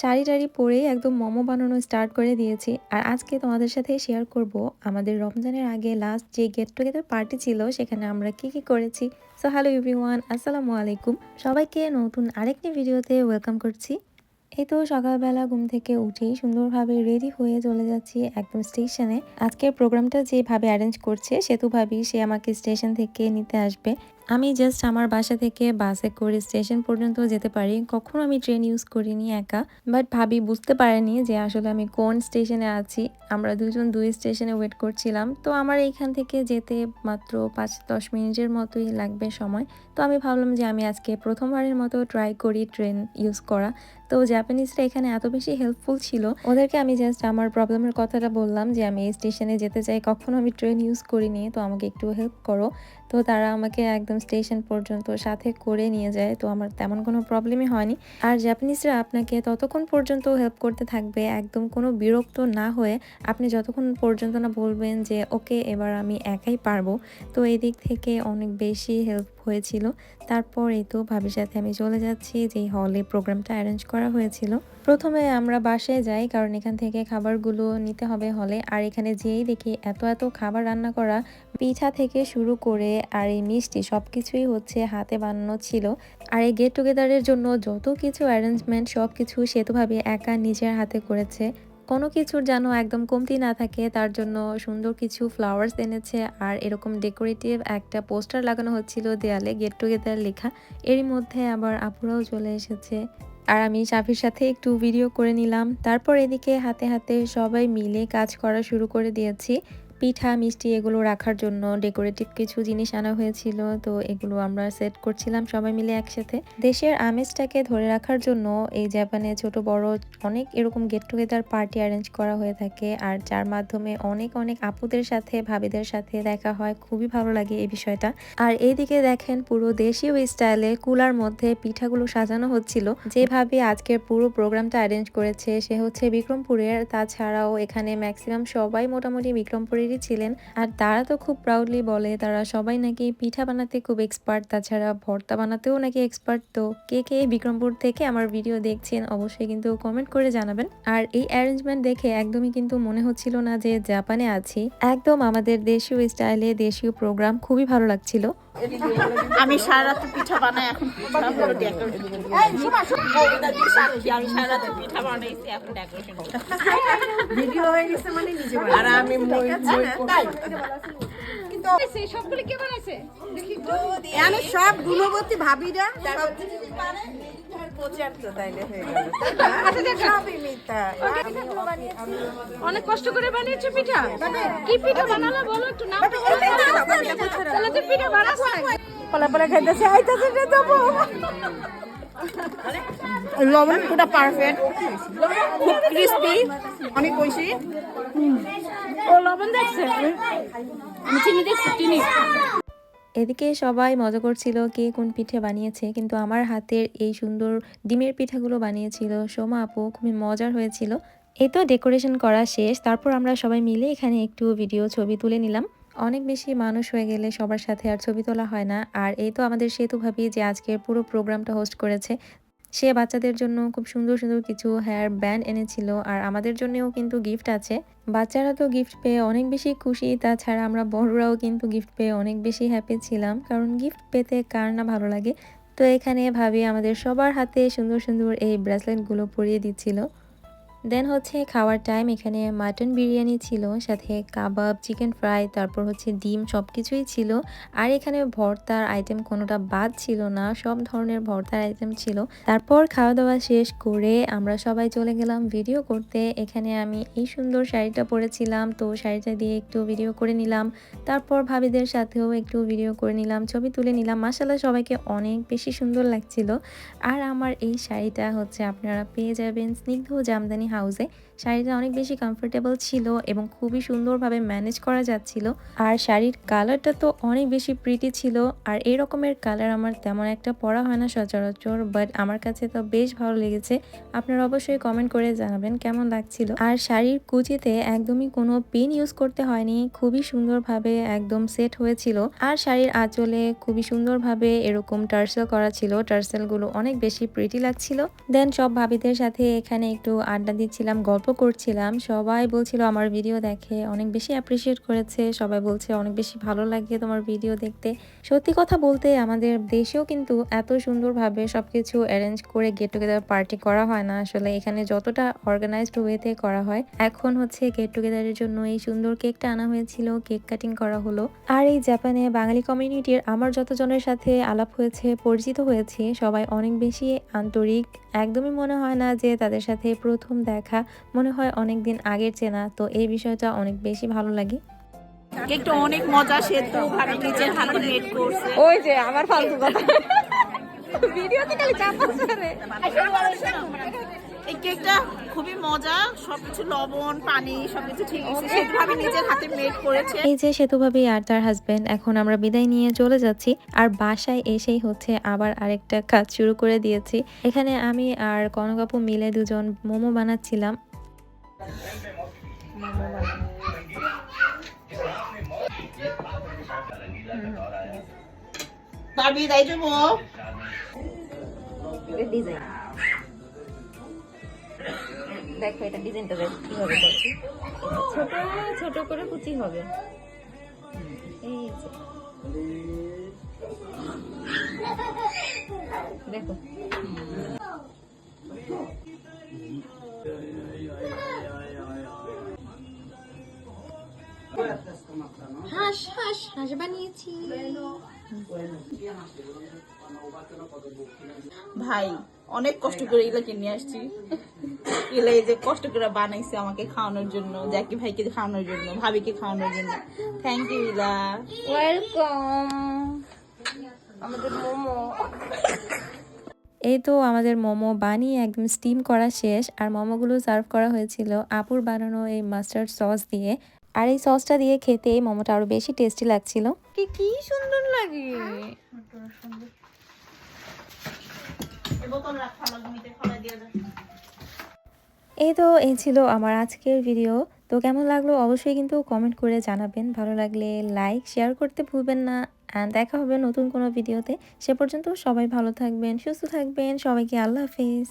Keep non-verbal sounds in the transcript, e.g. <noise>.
শাড়ি টাড়ি পরেই একদম মোমো বানানো স্টার্ট করে দিয়েছি। আর আজকে তোমাদের সাথে শেয়ার করব আমাদের রমজানের আগে লাস্ট যে গেট টুগেদার পার্টি ছিল, সেখানে আমরা কি কি করেছি। সো হ্যালো এভরিওয়ান আসসালামু আলাইকুম। সবাইকে নতুন আরেকটি ভিডিওতে ওয়েলকাম করছি। এই তো সকালবেলা ঘুম থেকে উঠেই সুন্দরভাবে রেডি হয়ে চলে যাচ্ছি একদম স্টেশনে আজকের প্রোগ্রামটা যেভাবে অ্যারেঞ্জ করছে সেতু ভাবি সে আমাকে স্টেশন থেকে নিতে আসবে। আমি জাস্ট আমার বাসা থেকে বাসে করে স্টেশন পর্যন্ত যেতে পারি। কখনো আমি ট্রেন ইউজ করিনি একা বাট ভাবি বুঝতে পারেনি যে আসলে আমি কোন স্টেশনে আছি। আমরা দুজন দুই স্টেশনে ওয়েট করছিলাম। তো আমার এইখান থেকে যেতে মাত্র পাঁচ দশ মিনিটের মতোই লাগবে সময়। তো আমি ভাবলাম যে আমি আজকে প্রথমবারের মতো ট্রাই করি ট্রেন ইউজ করা। তো জাপানিজরা এখানে এত বেশি হেল্পফুল ছিল। ওদেরকে আমি জাস্ট আমার প্রবলেমের কথাটা বললাম যে আমি এই স্টেশনে যেতে চাই। কখনো আমি ট্রেন ইউজ করিনি, তো আমাকে একটু হেল্প করো। তো তারা আমাকে একদম স্টেশন পর্যন্ত সাথে করে নিয়ে যায়। তো আমার তেমন কোনো প্রবলেমই হয়নি। আর জাপানিজরা আপনাকে ততক্ষণ পর্যন্ত হেল্প করতে থাকবে, একদম কোনো বিরক্ত না হয়ে আপনি যতক্ষণ পর্যন্ত না বলবেন যে, ওকে, এবার আমি একাই পারব। তো এই দিক থেকে অনেক বেশি হেল্প হয়েছিল। তারপর এই তো ভাবির সাথে আমি চলে যাচ্ছি যে হলে প্রোগ্রামটা অ্যারেঞ্জ করা হয়েছিল। প্রথমে আমরা বাসায় যাই, কারণ এখান থেকে খাবারগুলো নিতে হবে হলে আর এখানে যেই দেখি এত এত খাবার রান্না করা, পিঠা থেকে শুরু করে আর এই মিষ্টি সব কিছুই হচ্ছে হাতে বানানো ছিল। আর এই গেট টুগেদারের জন্য যত কিছু অ্যারেঞ্জমেন্ট সব কিছু সেতুভাবে একা নিজের হাতে করেছে। কোনো কিছুর যেন একদম কমতি না থাকে, তার জন্য সুন্দর কিছু ফ্লাওয়ার্স এনেছে। আর এরকম ডেকোরেটিভ একটা পোস্টার লাগানো হচ্ছিল দেয়ালে গেট টুগেদার লেখা। এরই মধ্যে আবার আপুরাও চলে এসেছে। আর আমি সাফির সাথে একটু ভিডিও করে নিলাম। তারপর এদিকে হাতে হাতে সবাই মিলে কাজ করা শুরু করে দিয়েছি। পিঠা, মিষ্টি এগুলো রাখার জন্য ডেকোরেটিভ কিছু জিনিস আনা হয়েছিল। তো এগুলো আমরা সেট করছিলাম সবাই মিলে একসাথে। দেশের আমেজটাকে ধরে রাখার জন্য এই জাপানে ছোট, বড় অনেক এরকম গেট টুগেদার পার্টি অ্যারেঞ্জ করা হয়ে থাকে। আর যার মাধ্যমে অনেক অনেক আপুদের সাথে, ভাবিদের সাথে দেখা হয়। খুবই ভালো লাগে এই বিষয়টা। আর এইদিকে দেখেন পুরো দেশীয় স্টাইলে কুলার মধ্যে পিঠাগুলো সাজানো হচ্ছিল। যেভাবে আজকের পুরো প্রোগ্রামটা অ্যারেঞ্জ করেছে, সে হচ্ছে বিক্রমপুরের। তাছাড়াও এখানে ম্যাক্সিমাম সবাই মোটামুটি বিক্রমপুরেরই ছিলেন। আর তারা তো খুব প্রাউডলি বলে, তারা সবাই নাকি পিঠা বানাতে খুব এক্সপার্ট তাছাড়া ভর্তা বানাতেও নাকি এক্সপার্ট তো কে কে বিক্রমপুর থেকে আমার ভিডিও দেখছেন, অবশ্যই কিন্তু কমেন্ট করে জানাবেন। আর এই অ্যারেঞ্জমেন্ট দেখে একদমই কিন্তু মনে হচ্ছিল না যে জাপানে আছি। একদম আমাদের দেশীয় স্টাইলে দেশীয় প্রোগ্রাম খুবই ভালো লাগছিল। আমি সারা রাতে পিঠা বানাই এখন আমি সারা রাতে পিঠা বানাইছি এখন ডেকোরেশন ভিডিও হয়ে গেছে মানে নিজে আর আমি সবগুলো কে বানাইছে? আমি সব গুণবতী ভাবিরা সব তো হয়ে গেল সবই মিথ্যা। অনেক কষ্ট করে বানিয়েছো পিঠা? কি পিঠা বানালো বলো একটু নাম তাহলে তো পিঠা বানাস পলা পলা খাইতেছে আইতাছে দেবো লবণ পুরো পারফেক্ট খুব ক্রিস্পি অনেক কইছি। ও লবণ দেখছে আমি চিনি দেখছি চিনি। এদিকে সবাই মজা করছিল কে কোন পিঠে বানিয়েছে কিন্তু আমার হাতের এই সুন্দর ডিমের পিঠাগুলো বানিয়েছিল। সোমা আপু খুবই মজার হয়েছিল। এই তো ডেকোরেশন করা শেষ তারপর আমরা সবাই মিলে এখানে একটু ভিডিও ছবি তুলে নিলাম। অনেক বেশি মানুষ হয়ে গেলে সবার সাথে আর ছবি তোলা হয় না। আর এই তো আমাদের সেতু ভাবি যে আজকের পুরো প্রোগ্রামটা হোস্ট করেছে। সে বাচ্চাদের জন্য খুব সুন্দর সুন্দর কিছু হেয়ার ব্যান্ড এনেছিল আর আমাদের জন্যও কিন্তু গিফট আছে। বাচ্চারা তো গিফট পেয়ে অনেক বেশি খুশি, তাছাড়া আমরা বড়রাও কিন্তু গিফট পেয়ে অনেক বেশি হ্যাপি ছিলাম। কারণ গিফট পেতে কার না ভালো লাগে? তো এখানে ভাবি আমাদের সবার হাতে সুন্দর সুন্দর এই ব্রেসলেটগুলো পরিয়ে দিচ্ছিল। দেন হচ্ছে খাওয়ার টাইম এখানে মাটন বিরিয়ানি ছিল, সাথে কাবাব চিকেন ফ্রাই তারপর হচ্ছে ডিম সব কিছুই ছিল। আর এখানে ভর্তার আইটেম কোনোটা বাদ ছিল না, সব ধরনের ভর্তার আইটেম ছিল। তারপর খাওয়া দাওয়া শেষ করে আমরা সবাই চলে গেলাম ভিডিও করতে। এখানে আমি এই সুন্দর শাড়িটা পরেছিলাম, তো শাড়িটা দিয়ে একটু ভিডিও করে নিলাম। তারপর ভাবিদের সাথেও একটু ভিডিও করে নিলাম, ছবি তুলে নিলাম। মাসাল্লাহ সবাইকে অনেক বেশি সুন্দর লাগছিল। আর আমার এই শাড়িটা হচ্ছে আপনারা পেয়ে যাবেন স্নিগ্ধ জামদানি হাউসে। শাড়িটা অনেক বেশি কমফোর্টেবল ছিল এবং খুবই সুন্দরভাবে ম্যানেজ করা যাচ্ছিল। আর শাড়ির কালারটা তো অনেক বেশি প্রিটি ছিল। আর এই রকমের কালার আমার তেমন একটা পরা হয় না সচরাচর বাট আমার কাছে তো বেশ ভালো লেগেছে। আপনারা অবশ্যই কমেন্ট করে জানাবেন কেমন লাগছিল। আর শাড়ির কুচিতে একদমই কোনো পিন ইউজ করতে হয়নি। খুবই সুন্দরভাবে একদম সেট হয়েছিল। আর শাড়ির আঁচলে খুবই সুন্দরভাবে এরকম টার্সেল করা ছিল। টার্সেলগুলো অনেক বেশি প্রিটি লাগছিল। দেন সব ভাবিদের সাথে এখানে একটু আড্ডা দিচ্ছিলাম, গল্প করছিলাম। সবাই বলছিল, আমার ভিডিও দেখে অনেক বেশি অ্যাপ্রিসিয়েট করেছে। সবাই বলছে, অনেক বেশি ভালো লাগে তোমার ভিডিও দেখতে। সত্যি কথা বলতে, আমাদের দেশেও কিন্তু এত সুন্দরভাবে সব কিছু অ্যারেঞ্জ করে গেট টুগেদার পার্টি করা হয় না। আসলে এখানে যতটা অর্গানাইজড ওয়েতে করা হয়, এখন হচ্ছে গেট টুগেদারের জন্য এই সুন্দর কেকটা আনা হয়েছিল কেক কাটিং করা হলো। আর এই জাপানে বাঙালি কমিউনিটির আমার যতজনের সাথে আলাপ হয়েছে, পরিচিত হয়েছে, সবাই অনেক বেশি আন্তরিক। একদমই মনে হয় না যে তাদের সাথে প্রথম দেখা। মনে হয় অনেক দিন আগের চেনা তো এই বিষয়টা অনেক বেশি ভালো লাগে। কেকটা অনেক মজা সেদ্ধ ভাবি নিজের হাতে মেড করছে। ওই যে আমার ফালতু কথা। <laughs> ভিডিওতে খালি চাপা করে এই কেকটা খুবই মজা সবকিছু লবণ পানি সবকিছু ঠিক আছে। সেদ্ধ ভাবি নিজের হাতে মেড করেছে। এই যে সেতুভাবি আর তার হাজবেন্ড এখন আমরা বিদায় নিয়ে চলে যাচ্ছি। আর বাসায় এসেই হচ্ছে আবার আরেকটা কাজ শুরু করে দিয়েছি। এখানে আমি আর কনকাপু মিলে দুজন মোমো বানাচ্ছিলাম। ভাবি তাই ডিজাইন দেখো এটা ডিজাইনটা দেখো কীভাবে করছি? ছোট ছোট করে কুচি হবে। এই যে। দেখো। হাঁস বানিয়েছি। ভাই অনেক কষ্ট করে এগুলা কিনে আসছি। এই যে কষ্ট করে বানাইছে আমাকে খাওয়ানোর জন্য জ্যাকি ভাইকে খাওয়ানোর জন্য ভাবিকে খাওয়ানোর জন্য। থ্যাংক ইউ ইলা ওয়েলকাম আমাদের মোমো। এই তো আমাদের মোমো বানিয়ে একদম স্টিম করা শেষ আর মোমোগুলো সার্ভ করা হয়েছিল আপুর বানানো এই মাস্টার্ড সস দিয়ে। আর এই সসটা দিয়ে খেতে এই মোমোটা আরও বেশি টেস্টি লাগছিল। কি কি সুন্দর লাগে। বোতল রাখ ফালা জমিতে ফলা দিয়ে দাও এই তো এই ছিল আমার আজকের ভিডিও তো কেমন লাগল অবশ্যই কিন্তু কমেন্ট করে জানাবেন। ভালো লাগলে লাইক শেয়ার করতে ভুলবেন না। অ্যান্ড দেখা হবে নতুন কোনো ভিডিওতে সে পর্যন্ত সবাই ভালো থাকবেন সুস্থ থাকবেন। সবাইকে আল্লাহ হাফিজ।